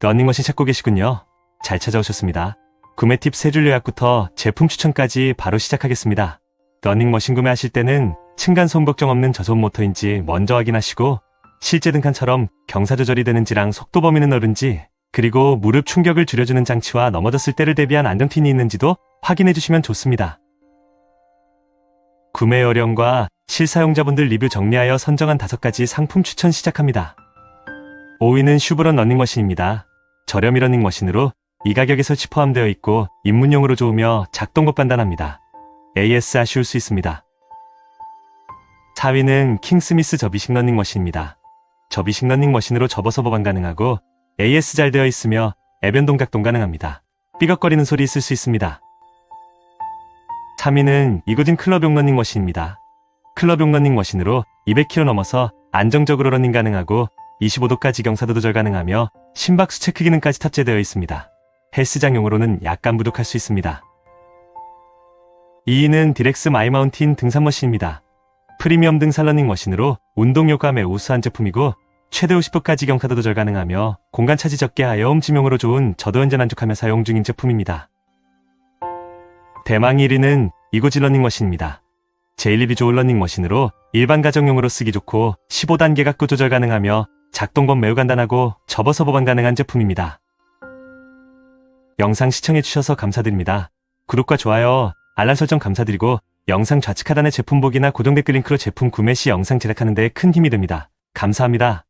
러닝머신 찾고 계시군요. 잘 찾아오셨습니다. 구매 팁 세 줄 요약부터 제품 추천까지 바로 시작하겠습니다. 러닝머신 구매하실 때는 층간 소음 걱정 없는 저소음 모터인지 먼저 확인하시고 실제 등칸처럼 경사 조절이 되는지랑 속도 범위는 어른지 그리고 무릎 충격을 줄여주는 장치와 넘어졌을 때를 대비한 안정핀이 있는지도 확인해 주시면 좋습니다. 구매 요령과 실사용자분들 리뷰 정리하여 선정한 다섯 가지 상품 추천 시작합니다. 5위는 슈브런 러닝머신입니다. 저렴 이 러닝 머신으로 이 가격에 설치 포함되어 있고 입문용으로 좋으며 작동법 간단합니다. AS 아쉬울 수 있습니다. 4위는 킹스미스 접이식 러닝머신입니다. 접이식 러닝머신으로 접어서 보관 가능하고 AS 잘 되어 있으며 애변 동 작동 가능합니다. 삐걱거리는 소리 있을 수 있습니다. 3위는 이고진 클럽용 러닝머신입니다. 클럽용 러닝머신으로 200km 넘어서 안정적으로 러닝 가능하고 25도까지 경사도 조절 가능하며 심박수 체크 기능까지 탑재되어 있습니다. 헬스장용으로는 약간 부족할 수 있습니다. 2위는 디렉스 마이마운틴 등산 머신입니다. 프리미엄 등산 러닝 머신으로 운동 효과 매우 우수한 제품이고 최대 50도까지 경사도 조절 가능하며 공간 차지 적게 하여 홈지명으로 좋은 저도 현재 만족하며 사용 중인 제품입니다. 대망 1위는 이고지 러닝머신입니다. 제일리비 좋은 러닝머신으로 일반 가정용으로 쓰기 좋고 15단계 각도 조절 가능하며 작동법 매우 간단하고 접어서 보관 가능한 제품입니다. 영상 시청해주셔서 감사드립니다. 구독과 좋아요, 알람 설정 감사드리고 영상 좌측 하단의 제품 보기나 고정 댓글 링크로 제품 구매 시 영상 제작하는 데 큰 힘이 됩니다. 감사합니다.